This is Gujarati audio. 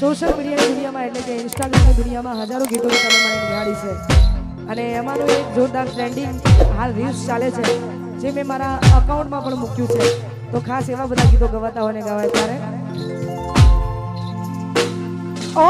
સોશિયલ મીડિયાની દુનિયામાં એટલે કે ઇન્સ્ટાગ્રામની દુનિયામાં હજારો ગીતો તમે મને નિહાળી છે. અને એમાંનું એક જોરદાર ટ્રેન્ડિંગ હાલ રીલ્સ ચાલે છે, જે મેં મારા અકાઉન્ટમાં પણ મૂક્યું છે. તો ખાસ એવા બધા ગીતો ગવાતા હોય ગવાય ત્યારે. ઓ